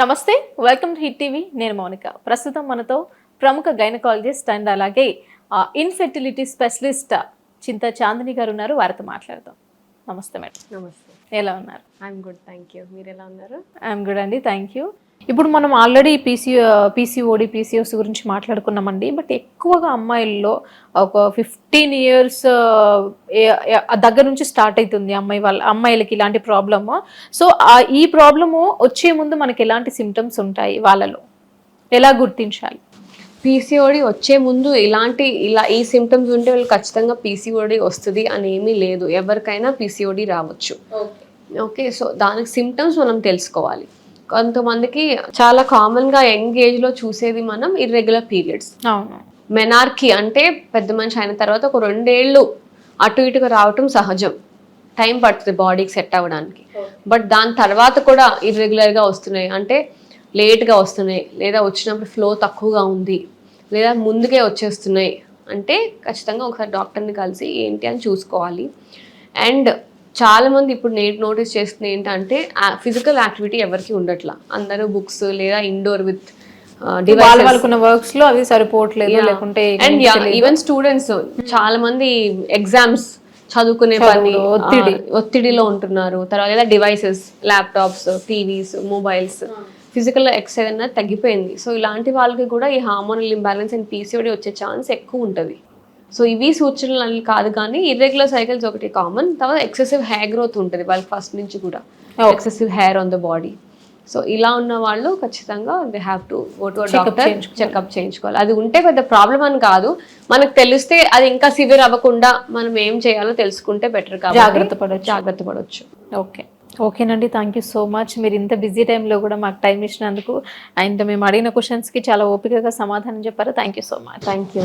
నమస్తే welcome to hit TV. నేను మౌనిక. ప్రస్తుతం మనతో ప్రముఖ గైనకాలజిస్ట్ అండ్ అలాగే ఇన్ఫెర్టిలిటీ స్పెషలిస్ట్ చింత చాందిని గారు ఉన్నారు. వారితో మాట్లాడదాం. నమస్తే మేడం. నమస్తే. ఎలా ఉన్నారు? ఐఎమ్ గుడ్ థ్యాంక్ యూ మీరు ఎలా ఉన్నారు? ఐఎమ్ గుడ్ అండి థ్యాంక్ యూ ఇప్పుడు మనం ఆల్రెడీ పీసీ పీసీఓడి పీసీఓస్ గురించి మాట్లాడుకున్నామండి బట్ ఎక్కువగా అమ్మాయిల్లో ఒక ఫిఫ్టీన్ ఇయర్స్ దగ్గర నుంచి స్టార్ట్ అవుతుంది అమ్మాయి వాళ్ళ అమ్మాయిలకి ఇలాంటి ప్రాబ్లము సో ఈ ప్రాబ్లము వచ్చే ముందు మనకి ఎలాంటి సిమ్టమ్స్ ఉంటాయి వాళ్ళలో? ఎలా గుర్తించాలి? పీసీఓడి వచ్చే ముందు ఇలాంటి ఇలా ఈ సిమ్టమ్స్ ఉంటే వాళ్ళు ఖచ్చితంగా పీసీఓడి వస్తుంది అని ఏమీ లేదు. ఎవరికైనా పీసీఓడి రావచ్చు. ఓకే సో దానికి సిమ్టమ్స్ మనం తెలుసుకోవాలి. కొంతమందికి చాలా కామన్గా యంగ్ ఏజ్లో చూసేది మనం ఇర్రెగ్యులర్ పీరియడ్స్ మెనార్కీ అంటే పెద్ద మనిషి అయిన తర్వాత ఒక రెండేళ్ళు అటు ఇటుగా రావటం సహజం. టైం పడుతుంది బాడీకి సెట్ అవ్వడానికి. బట్ దాని తర్వాత కూడా ఇర్రెగ్యులర్గా వస్తున్నాయి. అంటే లేట్గా వస్తున్నాయి. లేదా వచ్చినప్పుడు ఫ్లో తక్కువగా ఉంది. లేదా ముందుకే వచ్చేస్తున్నాయి. అంటే ఖచ్చితంగా ఒకసారి డాక్టర్ని కలిసి ఏంటి అని చూసుకోవాలి. అండ్ చాలా మంది ఇప్పుడు నేను నోటీస్ చేస్తుంది ఏంటంటే ఫిజికల్ యాక్టివిటీ ఎవరికి ఉండట్లా. అందరూ బుక్స్ లేదా ఇండోర్ విత్ వాళ్ళకున్న వర్క్స్లో అవి సరిపోవట్లేదు లేకుంటే అండ్ ఈవెన్ స్టూడెంట్స్ చాలా మంది ఎగ్జామ్స్ చదువుకునే పని ఒత్తిడి. ఒత్తిడిలో ఉంటున్నారు. తర్వాత లేదా devices laptops TVs mobiles physical exercise అనేది తగ్గిపోయింది. సో ఇలాంటి వాళ్ళకి కూడా ఈ హార్మోనల్ ఇంబ్యాలెన్స్ అండ్ పీసీఓడి వచ్చే ఛాన్స్ ఎక్కువ ఉంటుంది. సో ఇవి సూచనలు కాదు కానీ ఇర్రెగ్యులర్ సైకిల్స్ ఒకటి కామన్ తర్వాత ఎక్సెసివ్ హెయిర్ గ్రోత్ ఉంటుంది వాళ్ళకి ఫస్ట్ నుంచి కూడా. Excessive hair on the body so ఇలా ఉన్న వాళ్ళు ఖచ్చితంగా they have to go to doctor checkup చేయించుకోవాలి. అది ఉంటే పెద్ద ప్రాబ్లం అని కాదు. మనకు తెలిస్తే అది ఇంకా సివియర్ అవ్వకుండా మనం ఏం చేయాలో తెలుసుకుంటే బెటర్ కాబట్టి జాగ్రత్త పడొచ్చు. జాగ్రత్త పడవచ్చు ఓకే ఓకేనండి థ్యాంక్ యూ సో మచ్ మీరు ఇంత బిజీ టైంలో కూడా మాకు టైం ఇచ్చినందుకు అండ్ మేము అడిగిన క్వశ్చన్స్కి చాలా ఓపికగా సమాధానం చెప్పారు. Thank you so much thank you